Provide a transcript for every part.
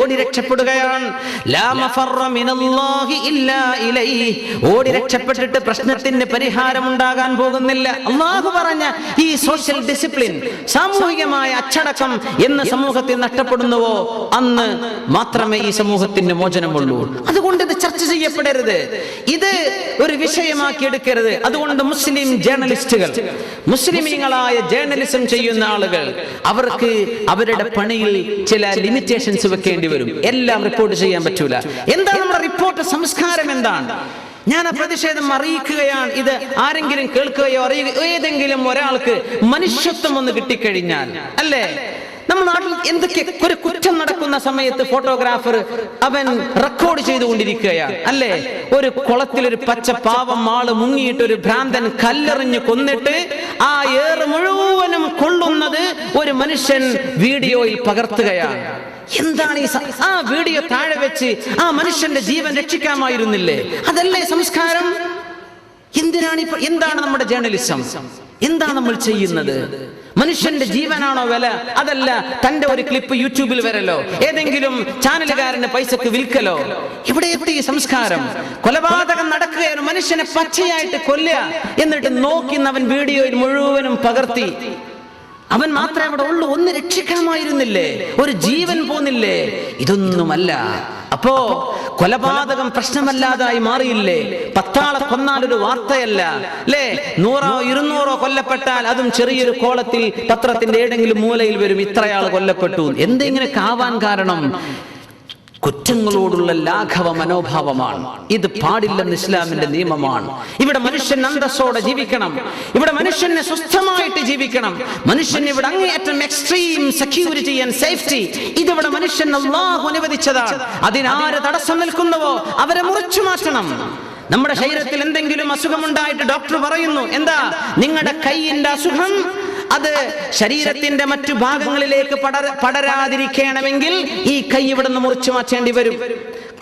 ഓടി രക്ഷപ്പെടുകയാണ്. ഓടി രക്ഷപ്പെട്ടിട്ട് പ്രശ്നത്തിന് പരിഹാരം ഉണ്ടാകാൻ പോകുന്നില്ല. അള്ളാഹു പറഞ്ഞ ഈ സോഷ്യൽ ഡിസിപ്ലിൻ സാമൂഹികമായ അച്ചടക്കം എന്ന് സമൂഹത്തിൽ നഷ്ടപ്പെടുന്നുവോ? അന്ന് മാത്രമേ ഈ സമൂഹത്തിന് മോചനമുള്ളൂ. അതുകൊണ്ട് ഇത് ചർച്ച ചെയ്യപ്പെടരുത്. ഇത് ഒരു വിഷയമാക്കി എടുക്കരുത്. അതുകൊണ്ട് മുസ്ലിം ജേർണലിസ്റ്റുകൾ മുസ്ലിമീങ്ങളായ ജേർണലിസം ചെയ്യുന്ന ആളുകൾ അവർക്ക് അവരുടെ പണിയിൽ ചില ലിമിറ്റേഷൻസ് വെക്കേണ്ടി വരും. എല്ലാം റിപ്പോർട്ട് ചെയ്യാൻ പറ്റൂല. എന്താ നമ്മുടെ റിപ്പോർട്ട് സംസ്കാരം എന്താണ്? ഞാൻ ആ പ്രതിഷേധം അറിയിക്കുകയാണ്. ഇത് ആരെങ്കിലും കേൾക്കുകയോ അറിയുകയോ ഏതെങ്കിലും ഒരാൾക്ക് മനുഷ്യത്വം ഒന്ന് കിട്ടിക്കഴിഞ്ഞാൽ അല്ലേ? നമ്മൾ നാട്ടിൽ എന്തൊക്കെ ഒരു കുറ്റം നടക്കുന്ന സമയത്ത് ഫോട്ടോഗ്രാഫർ അവൻ റെക്കോർഡ് ചെയ്തുകൊണ്ടിരിക്കുകയാണ് അല്ലേ? ഒരു കുളത്തിൽ ഒരു പച്ച പാവം ആൾ മുങ്ങിയിട്ട് ഒരു ഭ്രാന്തൻ കല്ലെറിഞ്ഞ് കൊന്നിട്ട് ആ ഏറ് മുഴുവനും കൊള്ളുന്നത് ഒരു മനുഷ്യൻ വീഡിയോയിൽ പകർത്തുകയാണ്. എന്താണ് ഈ ആ വീഡിയോ താഴെ വെച്ച് ആ മനുഷ്യന്റെ ജീവൻ രക്ഷിക്കാമായിരുന്നില്ലേ? അതല്ലേ സംസ്കാരം? എന്തിനാണ് ഇപ്പൊ എന്താണ് നമ്മുടെ ജേർണലിസം എന്താണ് നമ്മൾ ചെയ്യുന്നത്? മനുഷ്യന്റെ ജീവനാണോ വില? അതല്ല തന്റെ ഒരു ക്ലിപ്പ് യൂട്യൂബിൽ വരലോ? ഏതെങ്കിലും ചാനലുകാരന് പൈസക്ക് വിൽക്കലോ? ഇവിടെ എത്തി സംസ്കാരം. കൊലപാതകം നടക്കുകയാണ്. മനുഷ്യനെ പച്ചയായിട്ട് കൊല്ലുക. എന്നിട്ട് നോക്കി അവൻ വീഡിയോയിൽ മുഴുവനും പകർത്തി. അവൻ മാത്രമേ അവിടെ ഉള്ളൂ. ഒന്ന് രക്ഷിക്കാമായിരുന്നില്ലേ ഒരു ജീവൻ പോന്നില്ലേ? ഇതൊന്നുമല്ല. അപ്പോ കൊലപാതകം പ്രശ്നമല്ലാതായി മാറിയില്ലേ? പത്താളെ കൊന്നാൽ ഒരു വാർത്തയല്ല. അല്ലേ നൂറോ ഇരുന്നൂറോ കൊല്ലപ്പെട്ടാൽ അതും ചെറിയൊരു കോളത്തിൽ പത്രത്തിന്റെ ഏതെങ്കിലും മൂലയിൽ വരും. ഇത്രയാൾ കൊല്ലപ്പെട്ടു. എന്തെങ്കിലും കാവാൻ കാരണം കുറ്റങ്ങളോടുള്ള ലാഘവ മനോഭാവമാണ് ഇത് പാടില്ലെന്ന് ഇസ്ലാമിന്റെ നിയമമാണ്. ഇവിടെ മനുഷ്യൻ അന്തസ്സോടെ ജീവിക്കണം. ഇവിടെ മനുഷ്യനെ സ്വസ്ഥമായിട്ട് ജീവിക്കണം. മനുഷ്യൻ ഇവിടെ അങ്ങേയറ്റം എക്സ്ട്രീം സെക്യൂരിറ്റി ആൻഡ് സേഫ്റ്റി ഇതിവിടെ മനുഷ്യൻ അള്ളാഹു അനുവദിച്ചതാണ്. അതിനാര് തടസ്സം നിൽക്കുന്നുവോ അവരെ മുറിച്ചു മാറ്റണം. നമ്മുടെ ശരീരത്തിൽ എന്തെങ്കിലും അസുഖമുണ്ടായിട്ട് ഡോക്ടർ പറയുന്നു. എന്താ? നിങ്ങളുടെ കൈയിന്റെ അസുഖം അത് ശരീരത്തിന്റെ മറ്റു ഭാഗങ്ങളിലേക്ക് പടരാതിരിക്കണമെങ്കിൽ ഈ കൈ ഇവിടെ നിന്ന് മുറിച്ചു മാറ്റേണ്ടി വരും.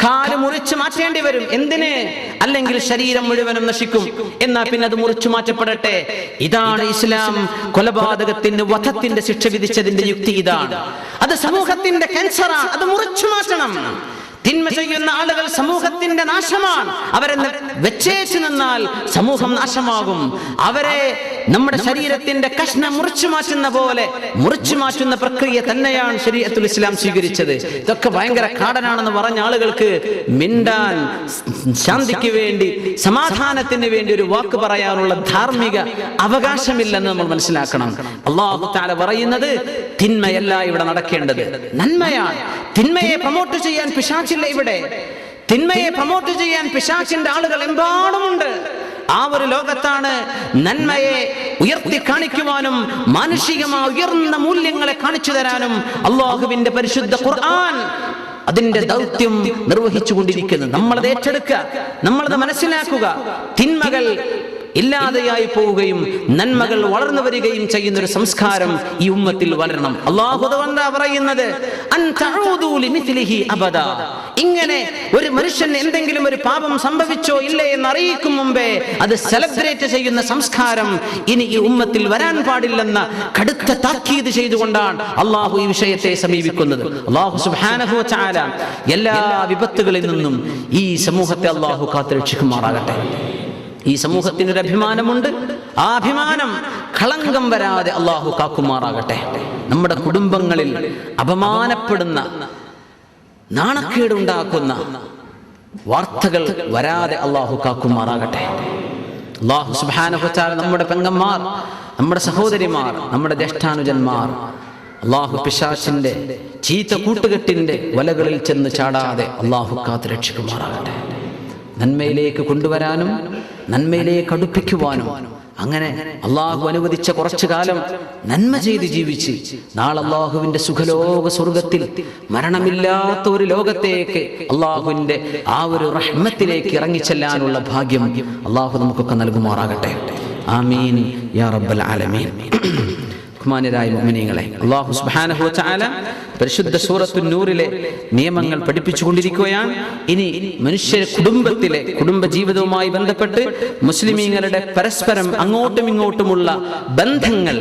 കാൽ മുറിച്ചു മാറ്റേണ്ടി വരും. എന്തിന്? അല്ലെങ്കിൽ ശരീരം മുഴുവനും നശിക്കും. എന്നാ പിന്നെ അത് മുറിച്ചു മാറ്റപ്പെടട്ടെ. ഇതാണ് ഇസ്ലാം. കൊലപാതകത്തിന് വധത്തിന്റെ ശിക്ഷ വിധിച്ചതിന്റെ യുക്തി ഇതാണ്. അത് സമൂഹത്തിന്റെ ക്യാൻസറാണ് അത് മുറിച്ചു മാറ്റണം. തിന്മ ചെയ്യുന്ന ആളുകൾ സമൂഹത്തിന്റെ നാശമാണ്. അവരെ വെച്ചേച്ചു നിന്നാൽ സമൂഹം നാശമാകും. അവരെ നമ്മുടെ ശരീരത്തിന്റെ കഷ്ണം മുറിച്ചു മാറ്റുന്ന പോലെ മുറിച്ചു മാറ്റുന്ന പ്രക്രിയ തന്നെയാണ് ശരീരത്തുൽ ഇസ്ലാം സ്വീകരിച്ചത്. ഇതൊക്കെ ഭയങ്കര കാടനാണെന്ന് പറഞ്ഞ ആളുകൾക്ക് മിണ്ടാൻ ശാന്തിക്ക് വേണ്ടി സമാധാനത്തിന് വേണ്ടി ഒരു വാക്ക് പറയാനുള്ള ധാർമ്മിക അവകാശമില്ലെന്ന് നമ്മൾ മനസ്സിലാക്കണം. അള്ളാഹു താല പറയുന്നത് തിന്മയല്ല ഇവിടെ നടക്കേണ്ടത്. നന്മയാണ്. തിന്മയെ പ്രൊമോട്ട് ചെയ്യാൻ പിശാച്ചില്ല ഇവിടെ. തിന്മയെ പ്രൊമോട്ട് ചെയ്യാൻ പിശാച്ചിന്റെ ആളുകൾ എമ്പാടുമുണ്ട് ആ ഒരു ലോകത്താണ് നന്മയെ ഉയർത്തി കാണിക്കുവാനും മാനുഷികമായ ഉയർന്ന മൂല്യങ്ങളെ കാണിച്ചു തരാനും അള്ളാഹുവിന്റെ പരിശുദ്ധ ഖുർആൻ അതിന്റെ ദൗത്യം നിർവഹിച്ചു കൊണ്ടിരിക്കുന്നത് നമ്മളത് ഏറ്റെടുക്കുക. നമ്മളത് മനസ്സിലാക്കുക. തിന്മകൾ ഇല്ലാതെയായി പോവുകയും നന്മകൾ വളർന്നു വരികയും ചെയ്യുന്ന ഒരു സംസ്കാരം ഈ ഉമ്മത്തിൽ വളരണം അള്ളാഹു അതുകൊണ്ടാ പറയുന്നത്. ഇങ്ങനെ ഒരു മനുഷ്യൻ എന്തെങ്കിലും ഒരു പാപം സംഭവിച്ചോ ഇല്ലേ എന്ന് അറിയിക്കും മുമ്പേ അത് സെലിബ്രേറ്റ് ചെയ്യുന്ന സംസ്കാരം ഇനി ഈ ഉമ്മത്തിൽ വരാൻ പാടില്ലെന്ന കടുത്ത താക്കീത് ചെയ്തുകൊണ്ടാണ് അള്ളാഹു ഈ വിഷയത്തെ സമീപിക്കുന്നത്. അള്ളാഹു എല്ലാ വിപത്തുകളിൽ നിന്നും ഈ സമൂഹത്തെ അള്ളാഹു കാത്തുരക്ഷിക്കുമാറാകട്ടെ. ഈ സമൂഹത്തിന് ഒരു അഭിമാനമുണ്ട്. ആ അഭിമാനം കളങ്കം വരാതെ അള്ളാഹു കാക്കുമാറാകട്ടെ. നമ്മുടെ കുടുംബങ്ങളിൽ അപമാനപ്പെടുന്ന നാണക്കേടുണ്ടാക്കുന്ന വാർത്തകൾ വരാതെ അള്ളാഹു കാക്കുമാറാകട്ടെ. അള്ളാഹു സുബാനുഭച്ചാൽ നമ്മുടെ പെങ്ങന്മാർ നമ്മുടെ സഹോദരിമാർ നമ്മുടെ ജ്യേഷ്ഠാനുജന്മാർ അള്ളാഹു പിശാച്ചിന്റെ ചീത്ത കൂട്ടുകെട്ടിന്റെ വലകളിൽ ചെന്ന് ചാടാതെ അള്ളാഹു കാത്ത് രക്ഷിക്കുമാറാകട്ടെ. നന്മയിലേക്ക് കൊണ്ടുവരാനും നന്മയിലേക്ക് അടുപ്പിക്കുവാനും അങ്ങനെ അള്ളാഹു അനുവദിച്ച കുറച്ചു കാലം നന്മ ചെയ്ത് ജീവിച്ച് നാളെ അള്ളാഹുവിന്റെ സുഖലോക സ്വർഗത്തിൽ മരണമില്ലാത്ത ഒരു ലോകത്തേക്ക് അള്ളാഹുവിന്റെ ആ ഒരു റഹ്മത്തിലേക്ക് ഇറങ്ങിച്ചെല്ലാനുള്ള ഭാഗ്യം അള്ളാഹു നമുക്കൊക്കെ നൽകുമാറാകട്ടെ. ആമീൻ. യാ റബ്ബൽ ആലമീൻ. ബഹുമാന്യരായ മുഅ്മിനീങ്ങളെ അല്ലാഹു സുബ്ഹാനഹു വ തആല പരിശുദ്ധ സൂറത്തു നൂറിലെ നിയമങ്ങൾ പഠിപ്പിച്ചുകൊണ്ടിരിക്കുകയാണ്. ഇനി മനുഷ്യ കുടുംബത്തിലെ കുടുംബ ജീവിതവുമായി ബന്ധപ്പെട്ട് മുസ്ലിമീങ്ങളുടെ പരസ്പരം അങ്ങോട്ടും ഇങ്ങോട്ടുമുള്ള ബന്ധങ്ങൾ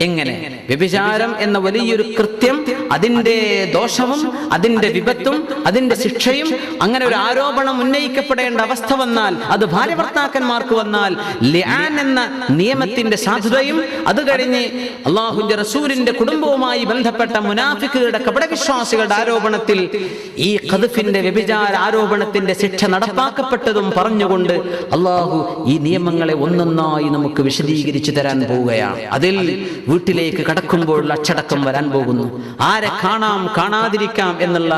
എങ്ങനെ? വ്യഭിചാരം എന്ന വലിയൊരു കൃത്യം അതിന്റെ ദോഷവും അതിന്റെ വിപത്തും അതിന്റെ ശിക്ഷയും അങ്ങനെ ഒരു ആരോപണം ഉന്നയിക്കപ്പെടേണ്ട അവസ്ഥ വന്നാൽ അത് ഭാര്യ ഭർത്താക്കന്മാർക്ക് വന്നാൽ ലിയാൻ എന്ന നിയമത്തിന്റെ സാധുതയും അത് കഴിഞ്ഞ് അള്ളാഹുന്റെ റസൂലിന്റെ കുടുംബവുമായി ബന്ധപ്പെട്ട മുനാഫിക്കുകളുടെ കപടവിശ്വാസികളുടെ ആരോപണത്തിൽ ഈ കതുഫിന്റെ വ്യഭിചാര ആരോപണത്തിന്റെ ശിക്ഷ നടപ്പാക്കപ്പെട്ടതും പറഞ്ഞുകൊണ്ട് അള്ളാഹു ഈ നിയമങ്ങളെ ഒന്നൊന്നായി നമുക്ക് വിശദീകരിച്ചു തരാൻ പോവുകയാണ്. അതിൽ വീട്ടിലേക്ക് കടക്കുമ്പോൾ അച്ചടക്കം വരാൻ പോകുന്നു. ആരെ കാണാം കാണാതിരിക്കാം എന്നുള്ള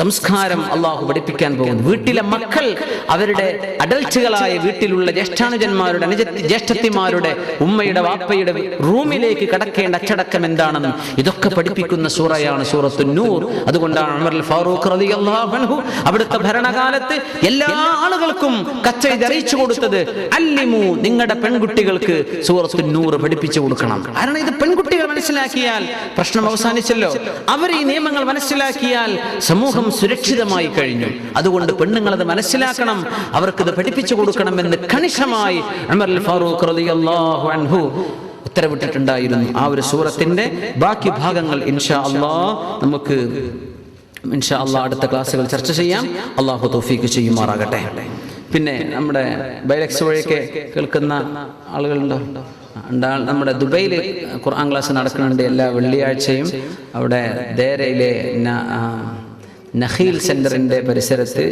സംസ്കാരം അള്ളാഹു പഠിപ്പിക്കാൻ പോകുന്നു. വീട്ടിലെ മക്കൾ അവരുടെ അഡൽറ്റുകളായ വീട്ടിലുള്ള ജ്യേഷ്ഠാനുജന്മാരുടെ ജ്യേഷ്ഠത്തിമാരുടെ ഉമ്മയുടെ വാപ്പയുടെ റൂമിലേക്ക് കടക്കേണ്ട അച്ചടക്കം എന്താണെന്നും ഇതൊക്കെ പഠിപ്പിക്കുന്ന സൂറയാണ് സൂറത്തു നൂർ. അതുകൊണ്ടാണ് അമർ ഫാറൂഖ് അൻഹു അവിടുത്തെ ഭരണകാലത്ത് എല്ലാ ആളുകൾക്കും കച്ചെയ്ത് അറിയിച്ചു കൊടുത്തത് അല്ലിമു നിങ്ങളുടെ പെൺകുട്ടികൾക്ക് സൂറത്തു നൂർ പഠിപ്പിച്ചു കൊടുക്കണം. കാരണം ഇത് പെൺകുട്ടികൾ മനസ്സിലാക്കിയാൽ പ്രശ്നം അവസാനിച്ചല്ലോ. അവർ ഈ നിയമങ്ങൾ മനസ്സിലാക്കിയാൽ സമൂഹം സുരക്ഷിതമായി കഴിഞ്ഞു. അതുകൊണ്ട് പെണ്ണുങ്ങൾ അത് മനസ്സിലാക്കണം. അവർക്കിത് പഠിപ്പിച്ചു കൊടുക്കണമെന്ന് കണിശമായി കണിഷമായി ഫാറൂഖ് റളിയല്ലാഹു അൻഹു ഉത്തരവിട്ടിട്ടുണ്ടായിരുന്നു. ആ ഒരു സൂറത്തിന്റെ ബാക്കി ഭാഗങ്ങൾ ഇൻഷാ അള്ളാ നമുക്ക് ഇൻഷാ അള്ളാ അടുത്ത ക്ലാസ്സുകൾ ചർച്ച ചെയ്യാം. അള്ളാഹു തോഫീക്ക് ചെയ്യുമാറാകട്ടെ. പിന്നെ നമ്മുടെ ബൈലക്സ് വഴിയൊക്കെ കേൾക്കുന്ന ആളുകളുണ്ടോ? നമ്മുടെ ദുബൈയിൽ ഖുർആൻ ക്ലാസ് നടക്കുന്നുണ്ട് എല്ലാ വെള്ളിയാഴ്ചയും. അവിടെ ദേരയിലെ ന- ആ, നഖീൽ സെന്ററിന്റെ പരിസരത്ത്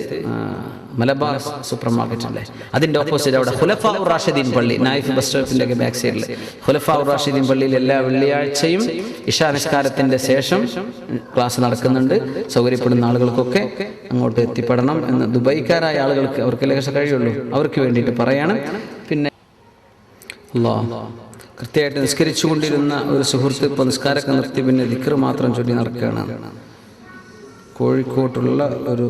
മലബാർ സൂപ്പർ മാർക്കറ്റ് ഉണ്ട് അതിന്റെ ഓപ്പോസിറ്റ് അവിടെ ഹുലഫ റാഷിദീൻ പള്ളി നായിഫ് ബസ് സ്റ്റോപ്പിന്റെ ഒക്കെ ബാക്ക് സൈഡിൽ ഹുലഫ റാഷിദീൻ പള്ളിയിൽ എല്ലാ വെള്ളിയാഴ്ചയും ഇഷാ നിസ്കാരത്തിന്റെ ശേഷം ക്ലാസ് നടക്കുന്നുണ്ട്. സൗകര്യപ്പെടുന്ന ആളുകൾക്കൊക്കെ അങ്ങോട്ട് എത്തിപ്പെടണം എന്ന് ദുബൈക്കാരായ ആളുകൾക്ക് അവർക്ക് ലേശം കഴിയുള്ളൂ. അവർക്ക് വേണ്ടിയിട്ട് പറയാണ്. പിന്നെ അല്ലോ കൃത്യമായിട്ട് നിസ്കരിച്ചുകൊണ്ടിരുന്ന ഒരു സുഹൃത്ത് ഇപ്പോൾ നിസ്കാരമൊക്കെ നിർത്തി. പിന്നെ ദിക്കർ മാത്രം ചൊല്ലി നടക്കുകയാണ്. കോഴിക്കോട്ടുള്ള ഒരു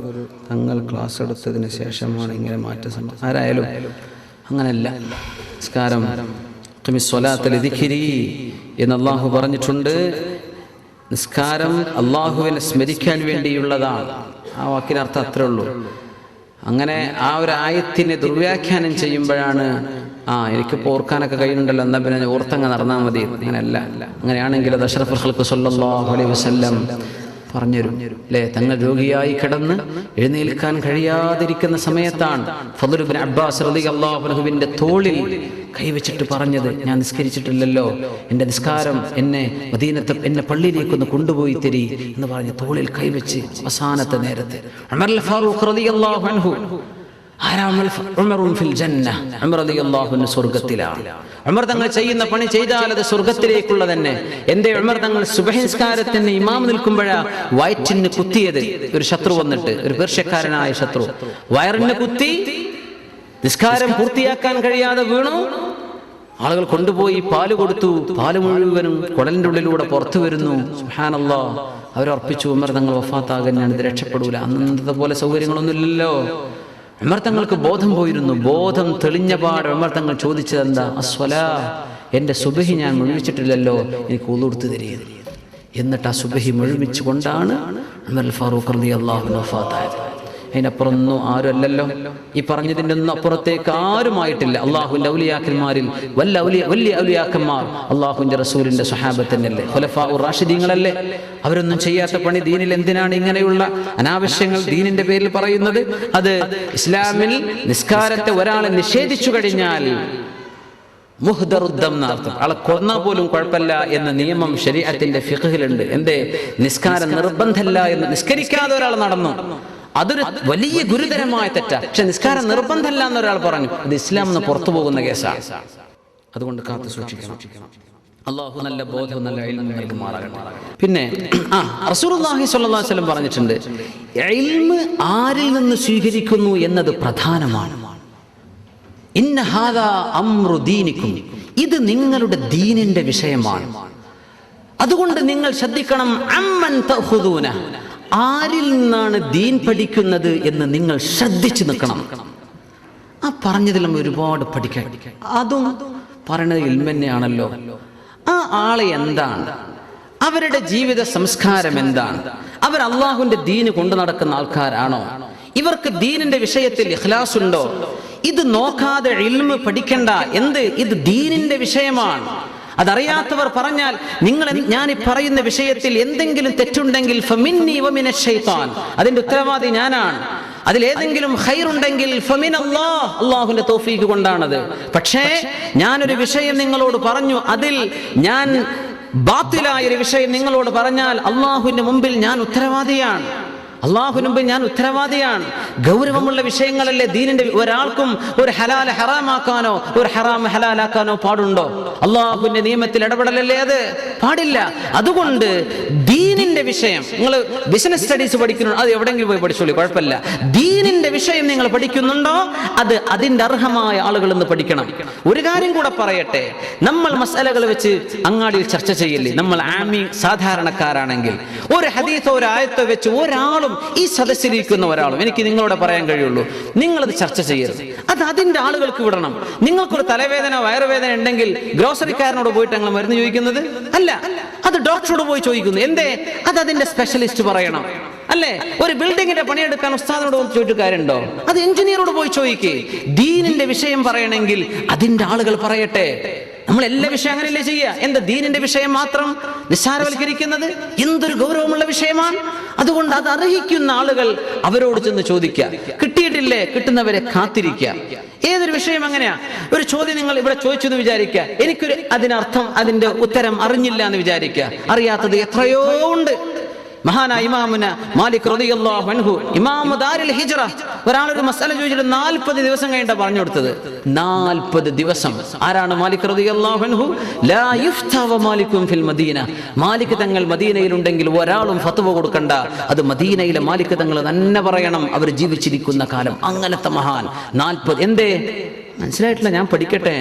തങ്ങൾ ക്ലാസ് എടുത്തതിന് ശേഷമാണ് ഇങ്ങനെ മാറ്റം സംഭവം ആരായാലും അങ്ങനെയല്ല നമസ്കാരം എന്ന് അള്ളാഹു പറഞ്ഞിട്ടുണ്ട്. നിസ്കാരം അള്ളാഹുവിനെ സ്മരിക്കാൻ വേണ്ടിയുള്ളതാണ്. ആ വാക്കിനർത്ഥം അത്രേ ഉള്ളൂ. അങ്ങനെ ആ ഒരു ആയത്തിനെ ദുർവ്യാഖ്യാനം ചെയ്യുമ്പോഴാണ് ആ എനിക്ക് ഓർക്കാനൊക്കെ കഴിയുന്നുണ്ടല്ലോ എന്നാ പിന്നെ ഓർത്തങ്ങ് നടന്നാൽ മതി. അങ്ങനെയല്ല അങ്ങനെയാണെങ്കിൽ ദശറഫ് അഷ്റഫ് ഖൽക്ക് അലൈഹി പറഞ്ഞുതരും. അല്ലേ തങ്ങൾ രോഗിയായി കിടന്ന് എഴുന്നേൽക്കാൻ കഴിയാതിരിക്കുന്ന സമയത്താണ് ഫضل ബിൻ അബ്ബാസ് അൻഹുവിന്റെ തോളിൽ കൈവച്ചിട്ട് പറഞ്ഞത്. ഞാൻ നിസ്കരിച്ചിട്ടില്ലല്ലോ. എന്റെ നിസ്കാരം എന്നെ മദീനത്തെ എന്നെ പള്ളിയിലേക്ക് ഒന്ന് കൊണ്ടുപോയി തരി എന്ന് പറഞ്ഞ് തോളിൽ കൈവച്ച് അവസാനത്തെ നേരത്തെ. ഫാറൂഖ് ആരാ ഉമർ തങ്ങൾ ചെയ്യുന്ന പണി ചെയ്താൽ അത് സ്വർഗത്തിലേക്കുള്ള തന്നെ. എന്തേ ഉമർ തങ്ങൾ സുബഹിസ്കാരത്തിന് ഇമാം നിൽക്കുമ്പോഴാ വയറ്റിന് കുത്തിയത്? ഒരു ശത്രു വന്നിട്ട് ഒരു പേർഷ്യക്കാരനായ ശത്രു. വയറിന് കുത്തി നിസ്കാരം പൂർത്തിയാക്കാൻ കഴിയാതെ വീണു. ആളുകൾ കൊണ്ടുപോയി പാൽ കൊടുത്തു. പാൽ മുഴുവനും കുടലിന്റെ ഉള്ളിലൂടെ പുറത്തു വരുന്നു. സുഹാനല്ലോ അവരർപ്പിച്ചു ഉമർ തങ്ങൾ വഫാത്താകാൻ ഞാനിത് രക്ഷപ്പെടൂല. അന്നത്തെ പോലെ സൗകര്യങ്ങളൊന്നും ഇല്ലല്ലോ ഉമർ തങ്ങൾക്ക് ബോധം പോയിരുന്നു. ബോധം തെളിഞ്ഞ പാട് വിമർത്തങ്ങൾ തങ്ങൾ ചോദിച്ചത് എന്താ അസ്വല എന്റെ സുബഹി ഞാൻ മുഴുവിച്ചിട്ടില്ലല്ലോ എനിക്ക് ഉളുടുത്തു തരിക എന്നിട്ട് ആ സുബഹി മുഴുമിച്ചുകൊണ്ടാണ് അമർ ഫാറൂഖ് അള്ളാഹു വഫാത്തായത് അതിനപ്പുറമൊന്നും ആരുമല്ലല്ലോ. ഈ പറഞ്ഞതിന്റെ ഒന്നും അപ്പുറത്തേക്ക് ആരുമായിട്ടില്ല. അള്ളാഹുവിന്റെ ഔലിയാക്കന്മാരിൽ വല്ല ഔലിയ വലിയ ഔലിയാക്കന്മാർ. അള്ളാഹുവിന്റെ റസൂലിന്റെ സഹാബത്തന്നല്ലേ ഹുലഫാ റാഷിദീങ്ങളല്ലേ. അവരൊന്നും ചെയ്യാത്ത പണി ദീനിൽ എന്തിനാണ് ഇങ്ങനെയുള്ള അനാവശ്യങ്ങൾ ദീനിന്റെ പേരിൽ പറയുന്നത്? അത് ഇസ്ലാമിൽ നിസ്കാരത്തെ ഒരാളെ നിഷേധിച്ചു കഴിഞ്ഞാൽ കൊന്നാൽ പോലും കുഴപ്പമില്ല എന്ന നിയമം ശരീരത്തിന്റെ ഫിഖിലുണ്ട്. എന്തേ? നിസ്കാരം നിർബന്ധമല്ല എന്ന് നിസ്കരിക്കാതെ ഒരാൾ നടന്നു. അതൊരു വലിയ ഗുരുതരമായ തെറ്റാ. പക്ഷെ നിസ്കാരം നിർബന്ധമല്ല എന്ന് ഒരാൾ പറഞ്ഞു. അത് ഇസ്ലാം എന്ന് പുറത്തു പോകുന്ന കേസാണ് അതുകൊണ്ട് കാത്തു സൂക്ഷിക്കണം. അള്ളാഹു നല്ല ബോധവും നല്ല ഇൽമും നൽകുമാറാകട്ടെ. പിന്നെ ആ റസൂലുള്ളാഹി സ്വല്ലാ വസല്ലം പറഞ്ഞിട്ടുണ്ട് ഇൽമ് ആരിൽ നിന്ന് സ്വീകരിക്കുന്നു എന്നത് പ്രധാനമാണ്. ഇന്ന ഹാദാ അമ്രു ഇത് നിങ്ങളുടെ ദീനിന്റെ വിഷയമാണ്. അതുകൊണ്ട് നിങ്ങൾ ശ്രദ്ധിക്കണം അമ്മൻ തഖുദൂന ആരിൽ നിന്നാണ് ദീൻ പഠിക്കുന്നത് എന്ന് നിങ്ങൾ ശ്രദ്ധിച്ചു നിൽക്കണം. ആ പറഞ്ഞതിലും ഒരുപാട് പഠിക്കാൻ. അതും പറയണത് ഇൽമന്നെയാണല്ലോ. ആ ആളെ എന്താണ്? അവരുടെ ജീവിത സംസ്കാരം എന്താണ്? അവർ അള്ളാഹുവിന്റെ ദീന് കൊണ്ടു നടക്കുന്ന ആൾക്കാരാണോ? ഇവർക്ക് ദീനിന്റെ വിഷയത്തിൽ ഇഖ്ലാസ് ഉണ്ടോ ഇത് നോക്കാതെ ഇൽമ് പഠിക്കണ്ട. എന്ത്? ഇത് ദീനിന്റെ വിഷയമാണ്. അതറിയാത്തവർ പറഞ്ഞാൽ നിങ്ങൾ ഞാൻ ഈ പറയുന്ന വിഷയത്തിൽ എന്തെങ്കിലും തെറ്റുണ്ടെങ്കിൽ അതിന്റെ ഉത്തരവാദി ഞാനാണ്. അതിലേതെങ്കിലും ഹൈറുണ്ടെങ്കിൽ ഹൈർ അല്ലാഹ് അള്ളാഹുന്റെ തോഫീക്ക് കൊണ്ടാണത്. പക്ഷേ ഞാനൊരു വിഷയം നിങ്ങളോട് പറഞ്ഞു. അതിൽ ഞാൻ ബാത്തിലായ ഒരു വിഷയം നിങ്ങളോട് പറഞ്ഞാൽ അള്ളാഹുവിന്റെ മുമ്പിൽ ഞാൻ ഉത്തരവാദിയാണ്. അള്ളാഹുവിന് മുമ്പിൽ ഞാൻ ഉത്തരവാദിയാണ്. ഗൗരവമുള്ള വിഷയങ്ങളല്ലേ ദീനിന്റെ ഒരാൾക്കും ഒരു ഹലാൽ ഹറാമാക്കാനോ ഒരു ഹറാം ഹലാലാക്കാനോ പാടുണ്ടോ? അള്ളാഹുവിന്റെ നിയമത്തിൽ ഇടപെടലല്ലേ അത്? പാടില്ല. അതുകൊണ്ട് ദീനിന്റെ വിഷയം നിങ്ങൾ ബിസിനസ് സ്റ്റഡീസ് പഠിക്കുന്നു അത് എവിടെയെങ്കിലും പോയി പഠിച്ചോളൂ കുഴപ്പമില്ല. ദീനിന്റെ വിഷയം നിങ്ങൾ പഠിക്കുന്നുണ്ടോ? അത് അതിന്റെ അർഹമായ ആളുകൾ ഇന്ന് പഠിക്കണം. ഒരു കാര്യം കൂടെ പറയട്ടെ നമ്മൾ മസാലകൾ വെച്ച് അങ്ങാടിയിൽ ചർച്ച ചെയ്യില്ലേ? നമ്മൾ ആമി സാധാരണക്കാരാണെങ്കിൽ ഒരു ഹദീസോ ഒരു ആയത്തോ വെച്ച് ഒരാളും ഈ സദസ്സിലിരിക്കുന്ന ഒരാളും. എനിക്ക് നിങ്ങളോട് പറയാൻ കഴിയുള്ളൂ. നിങ്ങളത് ചർച്ച ചെയ്യരുത്. അത് അതിന്റെ ആളുകൾക്ക് വിടണം. നിങ്ങൾക്കൊരു തലവേദന വയറുവേദന ഉണ്ടെങ്കിൽ ഗ്രോസറിക്കാരനോട് പോയിട്ട് ഞങ്ങൾ മരുന്ന് ചോദിക്കുന്നത്? അല്ല. അത് ഡോക്ടറോട് പോയി ചോദിക്കുന്നു. എന്തേ? അത് അതിന്റെ സ്പെഷ്യലിസ്റ്റ് പറയണം. അല്ലേ? ഒരു ബിൽഡിങ്ങിന്റെ പണിയെടുക്കാൻ ഉസ്താദിനോട് ചോദിച്ചിട്ട് കാര്യമുണ്ടോ അത് എഞ്ചിനീയറോട് പോയി ചോദിക്കേ. ദീനിന്റെ വിഷയം പറയണമെങ്കിൽ അതിന്റെ ആളുകൾ പറയട്ടെ. നമ്മൾ എല്ലാ വിഷയം അങ്ങനെയല്ലേ ചെയ്യുക എന്താ ദീനിന്റെ വിഷയം മാത്രം നിസ്സാരവൽക്കരിക്കുന്നത്? എന്തൊരു ഗൗരവമുള്ള വിഷയമാണ്? അതുകൊണ്ട് അത് അർഹിക്കുന്ന ആളുകൾ അവരോട് ചെന്ന് ചോദിക്കുക കിട്ടിയിട്ടില്ലേ? കിട്ടുന്നവരെ കാത്തിരിക്കുക ഏതൊരു വിഷയം അങ്ങനെയാ? ഒരു ചോദ്യം നിങ്ങൾ ഇവിടെ ചോദിച്ചു എന്ന് വിചാരിക്കുക എനിക്കൊരു അതിനർത്ഥം അതിന്റെ ഉത്തരം അറിഞ്ഞില്ല എന്ന് വിചാരിക്കുക അറിയാത്തത് എത്രയോ ഉണ്ട്. മഹാനായ ഇമാമുന മാലിക് റളിയല്ലാഹു ഇമാമു ദാരിൽ ഹിജ്റ. ഒരാളൊരു മസാല ചോദിച്ചിട്ട് നാൽപ്പത് ദിവസം കഴിഞ്ഞാ പറഞ്ഞു കൊടുത്തത്. നാൽപ്പത് ദിവസം. ആരാണ് മാലിക് റളിയല്ലാഹു ലാ യുഫ്ത മാലിക്കും ഫിൽ മദീന. മാലിക് തങ്ങൾ മദീനയിലുണ്ടെങ്കിൽ ഒരാളും ഫത്വ കൊടുക്കണ്ട. അത് മദീനയിലെ മാലിക് തങ്ങൾ തന്നെ പറയണം. അവർ ജീവിച്ചിരിക്കുന്ന കാലം അങ്ങനത്തെ മഹാൻ. നാൽപ്പത് എന്തേ? മനസ്സിലായിട്ടില്ല ഞാൻ പഠിക്കട്ടെ?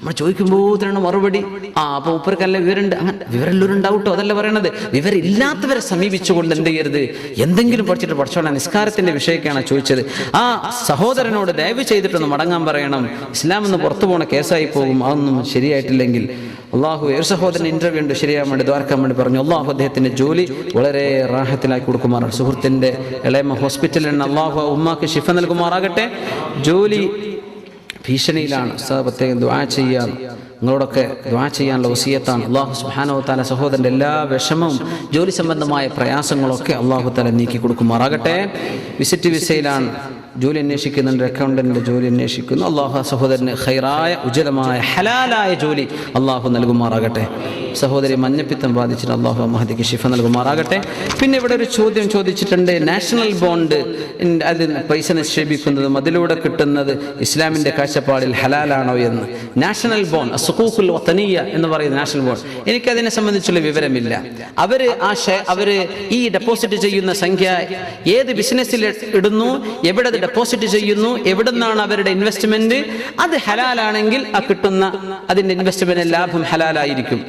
നമ്മൾ ചോദിക്കുമ്പോൾ തന്നെ മറുപടി. ആ അപ്പൊ ഉപ്പർക്കല്ല വിവരമുണ്ട് അങ്ങനെ വിവരമുള്ളവർ ഡൗട്ടോ അതല്ല പറയണത്. വിവരമില്ലാത്തവരെ സമീപിച്ചുകൊണ്ട് എന്ത് ചെയ്യരുത്? എന്തെങ്കിലും പഠിച്ചിട്ട് പഠിച്ചോളാം നിസ്കാരത്തിന്റെ വിഷയക്കാണ് ചോദിച്ചത്. ആ സഹോദരനോട് ദയവ് ചെയ്തിട്ടൊന്ന് മടങ്ങാൻ പറയണം. ഇസ്ലാം എന്ന് പുറത്തു പോണ കേസായി പോകും. അതൊന്നും ശരിയായിട്ടില്ലെങ്കിൽ. അള്ളാഹു ഒരു സഹോദരൻ ഇന്റർവ്യൂ ഉണ്ട്. ശരിയാൻ വേണ്ടി ദ്വാരക്കാൻ വേണ്ടി പറഞ്ഞു. അള്ളാഹു അദ്ദേഹത്തിന്റെ ജോലി വളരെ റാഹത്തിലാക്കി കൊടുക്കുമാറാണ്. സുഹൃത്തിന്റെ ഇളയമ ഹോസ്പിറ്റലിൽ അള്ളാഹു ഉമ്മാക്ക് ശിഫ നൽകുമാറാകട്ടെ. ജോലി ഭീഷണിയിലാണ്. സാർ പ്രത്യേകം ദ്വാ ചെയ്യാൻ നിങ്ങളോടൊക്കെ ദ്വാ ചെയ്യാനുള്ള വസീയത്താണ്. അള്ളാഹു സുഹാനോ താല സഹോദരന്റെ എല്ലാ വിഷമവും ജോലി സംബന്ധമായ പ്രയാസങ്ങളൊക്കെ അള്ളാഹു താല നീക്കി കൊടുക്കുമാറാകട്ടെ വിസിറ്റ് വിസയിലാണ്. ജോലി അന്വേഷിക്കുന്നുണ്ട് അക്കൗണ്ടന്റിന്റെ ജോലി അന്വേഷിക്കുന്നു. അള്ളാഹു സഹോദരന് ഹൈറായ ഉചിതമായ ഹലാലായ ജോലി അള്ളാഹു നൽകുമാറാകട്ടെ. സഹോദരി മഞ്ഞപ്പിത്തം ബാധിച്ചിട്ട് അള്ളാഹു മഹദിക്ക് ഷിഫ നൽകുമാറാകട്ടെ. പിന്നെ ഇവിടെ ഒരു ചോദ്യം ചോദിച്ചിട്ടുണ്ട്. നാഷണൽ ബോണ്ട് അതിൽ പൈസ നിക്ഷേപിക്കുന്നതും അതിലൂടെ കിട്ടുന്നത് ഇസ്ലാമിന്റെ കാഴ്ചപ്പാടിൽ ഹലാലാണോ എന്ന്. നാഷണൽ ബോണ്ട് സുഖൂഖുൽ വത്തനീയ എന്ന് പറയുന്ന നാഷണൽ ബോണ്ട്. എനിക്കതിനെ സംബന്ധിച്ചുള്ള വിവരമില്ല. അവർ ആ അവർ ഈ ഡെപ്പോസിറ്റ് ചെയ്യുന്ന സംഖ്യ ഏത് ബിസിനസ്സിൽ ഇടുന്നു? എവിടെ അത് ഡെപ്പോസിറ്റ് ചെയ്യുന്നു. എവിടെ നിന്നാണ് അവരുടെ ഇൻവെസ്റ്റ്മെന്റ് അത് ഹലാലാണെങ്കിൽ ആ കിട്ടുന്ന അതിന്റെ ഇൻവെസ്റ്റ്മെന്റ് ലാഭം ഹലാലായിരിക്കും.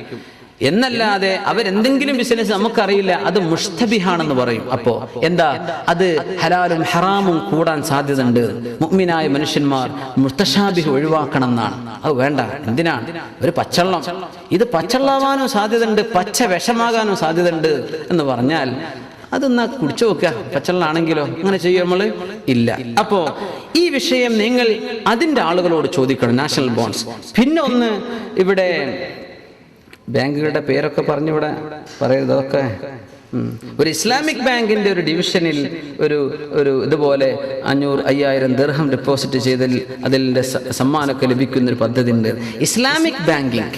എന്നല്ലാതെ അവരെന്തെങ്കിലും ബിസിനസ് നമുക്കറിയില്ല. അത് മുഷ്തബിഹാണെന്ന് പറയും. അപ്പോ എന്താ? അത് ഹലാലും ഹറാമും കൂടാൻ സാധ്യതയുണ്ട്. മുഗ്മിനായ മനുഷ്യന്മാർ മുസ്തഷാബിഹ് ഒഴിവാക്കണം എന്നാണ് അത് വേണ്ട. എന്തിനാണ് ഒരു പച്ചള്ളം. ഇത് പച്ചള്ളാവാനും സാധ്യതയുണ്ട്. പച്ച വിഷമാകാനും സാധ്യതയുണ്ട് എന്ന് പറഞ്ഞാൽ അതൊന്നാ കുടിച്ചു നോക്കുക. പച്ചള്ളാണെങ്കിലോ അങ്ങനെ ചെയ്യും നമ്മൾ ഇല്ല. അപ്പോ ഈ വിഷയം നിങ്ങൾ അതിന്റെ ആളുകളോട് ചോദിക്കണം നാഷണൽ ബോൺസ് പിന്നെ ഒന്ന് ഇവിടെ ബാങ്കുകളുടെ പേരൊക്കെ പറഞ്ഞിവിടെ. പറയരുത് അതൊക്കെ. ഒരു ഇസ്ലാമിക് ബാങ്കിന്റെ ഒരു ഡിവിഷനിൽ ഒരു ഒരു ഇതുപോലെ അഞ്ഞൂറ് അയ്യായിരം ദീർഘം ഡെപ്പോസിറ്റ് ചെയ്തതിൽ അതിന്റെ സമ്മാനമൊക്കെ ലഭിക്കുന്ന ഒരു പദ്ധതി ഉണ്ട് ഇസ്ലാമിക് ബാങ്കിങ്.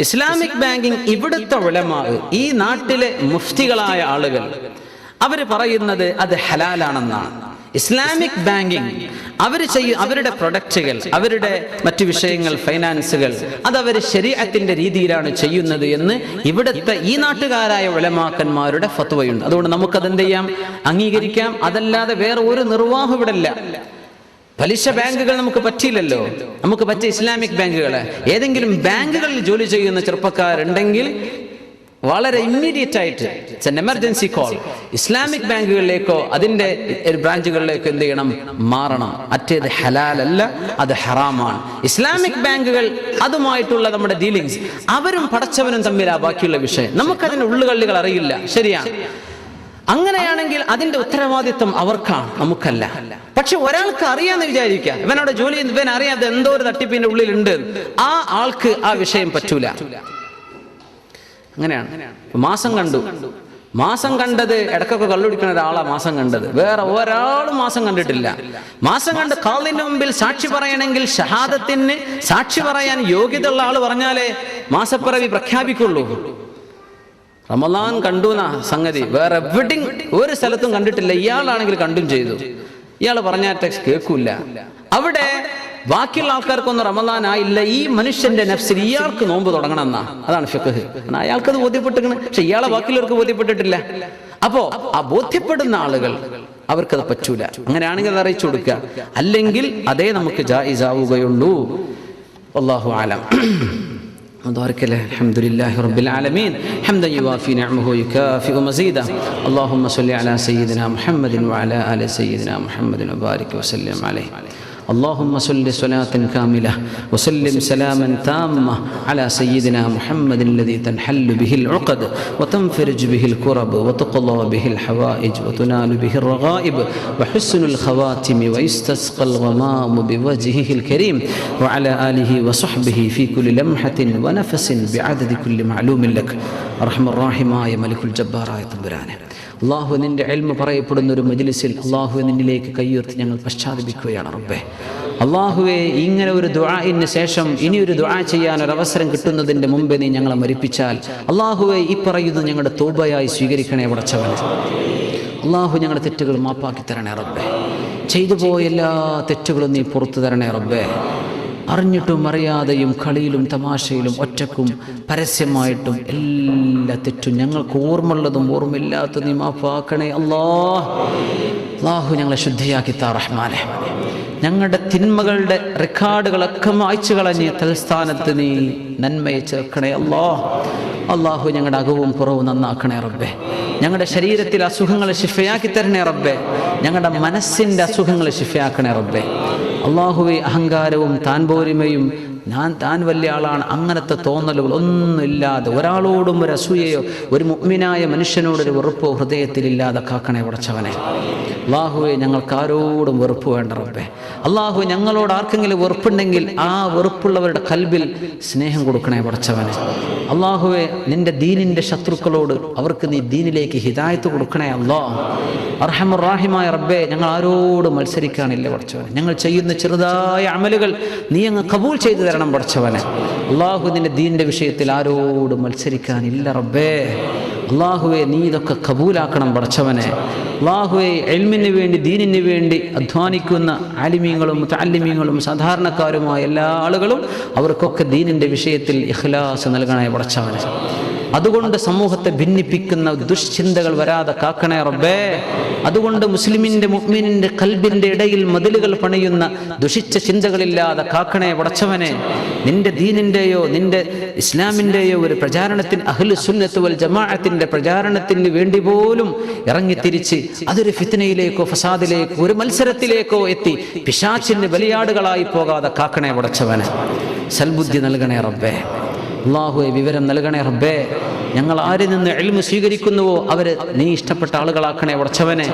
ഇസ്ലാമിക് ബാങ്കിങ് ഇവിടുത്തെ ഉളമാവ് ഈ നാട്ടിലെ മുഫ്തികളായ ആളുകൾ. അവർ പറയുന്നത് അത് ഹലാലാണെന്നാണ്. ഇസ്ലാമിക് ബാങ്കിങ് അവർ ചെയ്യും അവരുടെ പ്രൊഡക്റ്റുകൾ അവരുടെ മറ്റു വിഷയങ്ങൾ ഫൈനാൻസുകൾ. അത് അവർ ശരീരത്തിന്റെ രീതിയിലാണ് ചെയ്യുന്നത് എന്ന് ഇവിടുത്തെ ഈ നാട്ടുകാരായ ഉലമാക്കന്മാരുടെ ഫത്വയുണ്ട്. അതുകൊണ്ട് നമുക്കതെന്ത് ചെയ്യാം? അംഗീകരിക്കാം. അതല്ലാതെ വേറെ ഒരു നിർവാഹം ഇവിടെ പലിശ ബാങ്കുകൾ നമുക്ക് പറ്റിയില്ലല്ലോ. നമുക്ക് പറ്റിയ ഇസ്ലാമിക് ബാങ്കുകൾ. ഏതെങ്കിലും ബാങ്കുകളിൽ ജോലി ചെയ്യുന്ന ചെറുപ്പക്കാരുണ്ടെങ്കിൽ വളരെ ഇമ്മീഡിയറ്റ് ആയിട്ട് എമർജൻസി കോൾ ഇസ്ലാമിക് ബാങ്കുകളിലേക്കോ അതിന്റെ ബ്രാഞ്ചുകളിലേക്കോ എന്ത് ചെയ്യണം? മാറണം. മറ്റേത് ഹലാലല്ല അത് ഹറാമാണ്. ഇസ്ലാമിക് ബാങ്കുകൾ അതുമായിട്ടുള്ള നമ്മുടെ ഡീലിങ്സ് അവരും പടച്ചവനും തമ്മിലാ ബാക്കിയുള്ള വിഷയം. നമുക്കതിന് ഉള്ളുകള്ളികൾ അറിയില്ല. ശരിയാണ് അങ്ങനെയാണെങ്കിൽ അതിന്റെ ഉത്തരവാദിത്വം അവർക്കാണ് നമുക്കല്ല. പക്ഷെ ഒരാൾക്ക് അറിയാന്ന് വിചാരിക്കുക. ഇവനോട് ജോലി ഇവൻ അറിയാതെ എന്തോ ഒരു തട്ടിപ്പിന്റെ ഉള്ളിലുണ്ട്. ആ ആൾക്ക് ആ വിഷയം പറ്റൂല. അങ്ങനെയാണ്. മാസം കണ്ടു. മാസം കണ്ടത് ഇടക്കൊക്കെ കള്ളുടിക്കുന്ന ഒരാളാ മാസം കണ്ടത്. വേറെ ഒരാളും മാസം കണ്ടിട്ടില്ല. മാസം കണ്ട് കാളിന്റെ മുമ്പിൽ സാക്ഷി പറയണമെങ്കിൽ ഷഹാദത്തിന് സാക്ഷി പറയാൻ യോഗ്യത ഉള്ള ആൾ പറഞ്ഞാലേ മാസപ്പിറവി പ്രഖ്യാപിക്കുള്ളൂ. റമലാൻ കണ്ടു എന്നാ സംഗതി. വേറെ എവിടെയും ഒരു സ്ഥലത്തും കണ്ടിട്ടില്ല. ഇയാളാണെങ്കിൽ കണ്ടും ചെയ്തു. ഇയാൾ പറഞ്ഞാറ്റ കേൾക്കൂല. അവിടെ ബാക്കിയുള്ള ആൾക്കാർക്കൊന്നും റമദാൻ ആയില്ല. ഈ മനുഷ്യന്റെ നഫ്സിൽ ഇയാൾക്ക് നോമ്പ് തുടങ്ങണം എന്നാ അതാണ് ഫിഖ്. അയാൾക്കത് ബോധ്യപ്പെട്ടിരിക്കണ്. പക്ഷെ ഇയാളെ ബാക്കിയുള്ളവർക്ക് ബോധ്യപ്പെട്ടിട്ടില്ല. അപ്പോ ആ ബോധ്യപ്പെടുന്ന ആളുകൾ അവർക്കത് പറ്റൂല. അങ്ങനെയാണെങ്കിൽ അത് അറിയിച്ചു കൊടുക്കുക. അല്ലെങ്കിൽ അതേ നമുക്ക് ജായിസാവുകയുള്ളൂ. അള്ളാഹു ആലം. وبارك له الحمد لله رب العالمين حمدا يوافي نعمه ويكافئ مزيدا اللهم صل على سيدنا محمد وعلى ال سيدنا محمد وبارك وسلم عليه اللهم صل صلاة كاملة وسلم سلاما تاما على سيدنا محمد الذي تنحل به العقد وتنفرج به الكرب وتقضى به الحوائج وتنال به الرغائب وحسن الخواتم ويستسقى الغمام بوجهه الكريم وعلى آله وصحبه في كل لمحة ونفس بعدد كل معلوم لك أرحم الراحم يا ملك الجبار يا طبراني അള്ളാഹു നിന്റെ എൽമ പറയപ്പെടുന്ന ഒരു മജിലിസിൽ അള്ളാഹു നിന്നിലേക്ക് കൈയുയർത്തി ഞങ്ങൾ പശ്ചാത്തപിക്കുകയാണ് റബ്ബേ. അള്ളാഹുവെ ഇങ്ങനെ ഒരു ദുആഇന് ശേഷം ഇനി ഒരു ദുആ ചെയ്യാൻ ഒരു അവസരം കിട്ടുന്നതിന്റെ മുമ്പേ നീ ഞങ്ങളെ മരിപ്പിച്ചാൽ അള്ളാഹുവെ ഈ പറയുന്നത് ഞങ്ങളുടെ തോബയായി സ്വീകരിക്കണേ പടച്ചവൻ അള്ളാഹു ഞങ്ങളുടെ തെറ്റുകൾ മാപ്പാക്കി തരണേ റബ്ബേ. ചെയ്തു പോയ എല്ലാ തെറ്റുകളും നീ പുറത്തു തരണേ റബ്ബേ. അറിഞ്ഞിട്ടും അറിയാതെയും കളിയിലും തമാശയിലും ഒറ്റക്കും പരസ്യമായിട്ടും എല്ലാ തെറ്റും ഞങ്ങൾക്ക് ഓർമ്മയുള്ളതും ഓർമ്മയില്ലാത്തതും നീ മാഫാക്കണേ അല്ലാ. അള്ളാഹു ഞങ്ങളെ ശുദ്ധിയാക്കി താ റഹ്മാനെ. ഞങ്ങളുടെ തിന്മകളുടെ റെക്കോർഡുകളൊക്കെ മായ്ച്ചു കളഞ്ഞ് തൽസ്ഥാനത്ത് നീ നന്മയെ ചേർക്കണേ. അല്ലോ. അള്ളാഹു ഞങ്ങളുടെ അകവും പുറവും നന്നാക്കണേ റബ്ബെ. ഞങ്ങളുടെ ശരീരത്തിലെ അസുഖങ്ങളെ ശിഫയാക്കി തരണേ റബ്ബെ. ഞങ്ങളുടെ മനസ്സിന്റെ അസുഖങ്ങളെ ശിഫയാക്കണേ റബ്ബേ. അള്ളാഹുവെ അഹങ്കാരവും താൻ പോരിമയും ഞാൻ താൻ വലിയ ആളാണ്. അങ്ങനത്തെ തോന്നലുകൾ ഒന്നുമില്ലാതെ ഒരാളോടും ഒരു അസൂയയോ ഒരു മുഗ്മിനായ മനുഷ്യനോടൊരു വെറുപ്പോ ഹൃദയത്തിലില്ലാതെ കാക്കണേ ഉടച്ചവനെ അള്ളാഹുവെ ഞങ്ങൾക്ക് ആരോടും വെറുപ്പ് വേണ്ട റബ്ബേ. അള്ളാഹു ഞങ്ങളോട് ആർക്കെങ്കിലും വെറുപ്പുണ്ടെങ്കിൽ ആ വെറുപ്പുള്ളവരുടെ കൽബിൽ സ്നേഹം കൊടുക്കണേ പടച്ചവനെ. അള്ളാഹുവെ നിന്റെ ദീനിന്റെ ശത്രുക്കളോട് അവർക്ക് നീ ദീനിലേക്ക് ഹിതായത്ത് കൊടുക്കണേ അള്ളാ. അർഹമുറാഹിമായ റബ്ബേ ഞങ്ങൾ ആരോടും മത്സരിക്കാനില്ല പഠിച്ചവനെ. ഞങ്ങൾ ചെയ്യുന്ന ചെറുതായ അമലുകൾ നീ അങ്ങ് കബൂൽ ചെയ്തു തരണം പഠിച്ചവനെ. അള്ളാഹു നിന്റെ ദീനിന്റെ വിഷയത്തിൽ ആരോടും മത്സരിക്കാനില്ല റബ്ബേ. അള്ളാഹുവെ നീ ഇതൊക്കെ കബൂലാക്കണം പടച്ചവനെ. അള്ളാഹുവെ എൽമിന് വേണ്ടി ദീനിന് വേണ്ടി അധ്വാനിക്കുന്ന ആലിമീങ്ങളും താലിമീങ്ങളും സാധാരണക്കാരുമായ എല്ലാ ആളുകളും അവർക്കൊക്കെ ദീനിന്റെ വിഷയത്തിൽ ഇഖ്ലാസ് നൽകണേ പടച്ചവനെ. അതുകൊണ്ട് സമൂഹത്തെ ഭിന്നിപ്പിക്കുന്ന ദുഷ്ചിന്തകൾ വരാതെ കാക്കണേ റബ്ബേ. അതുകൊണ്ട് മുസ്ലിമിന്റെ മുഹ്മിനിന്റെ കൽബിന്റെ ഇടയിൽ മതിലുകൾ പണിയുന്ന ദുഷിച്ച ചിന്തകളില്ലാതെ കാക്കണേ പടച്ചവനെ. നിന്റെ ദീനിന്റെയോ നിന്റെ ഇസ്ലാമിന്റെയോ ഒരു പ്രചാരണത്തിൽ അഹ്ലു സുന്നത്ത് വൽ ജമാഅത്തിന്റെ പ്രചാരണത്തിന് വേണ്ടി പോലും ഇറങ്ങിത്തിരിച്ച് അതൊരു ഫിത്തനയിലേക്കോ ഫസാദിലേക്കോ ഒരു മത്സരത്തിലേക്കോ എത്തി പിശാച്ചിന് ബലിയാടുകളായി പോകാതെ കാക്കണേ പടച്ചവനെ. സൽബുദ്ധി നൽകണേ റബ്ബേ. അള്ളാഹുവെ വിവരം നൽകണേ റബ്ബേ. ഞങ്ങൾ ആരിൽ നിന്ന് എൽമ സ്വീകരിക്കുന്നുവോ? അവരെ നീ ഇഷ്ടപ്പെട്ട ആളുകളാക്കണേ ഉടച്ചവനെ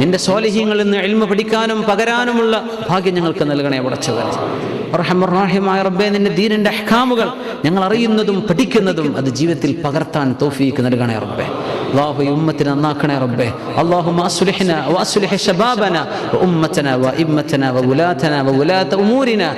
നിന്റെ സ്വാലിഹ്യങ്ങളിൽ നിന്ന് എൽമ പഠിക്കാനും പകരാനുമുള്ള ഭാഗ്യം ഞങ്ങൾക്ക് നൽകണേ ഉടച്ചവനെ റഹമുറാഹിമായ റബ്ബേ നിന്റെ ദീനിന്റെ അഹ്കാമുകൾ ഞങ്ങൾ അറിയുന്നതും പഠിക്കുന്നതും അത് ജീവിതത്തിൽ പകർത്താൻ തോഫീക്ക് നൽകണേ റബ്ബേ. അള്ളാഹു ഈ ഉമ്മത്തിനെ നന്നാക്കണേ റബ്ബേ اللهم أصلحنا وأصلح شبابنا وأمتنا وإمتنا وولاتنا وولاة أمورنا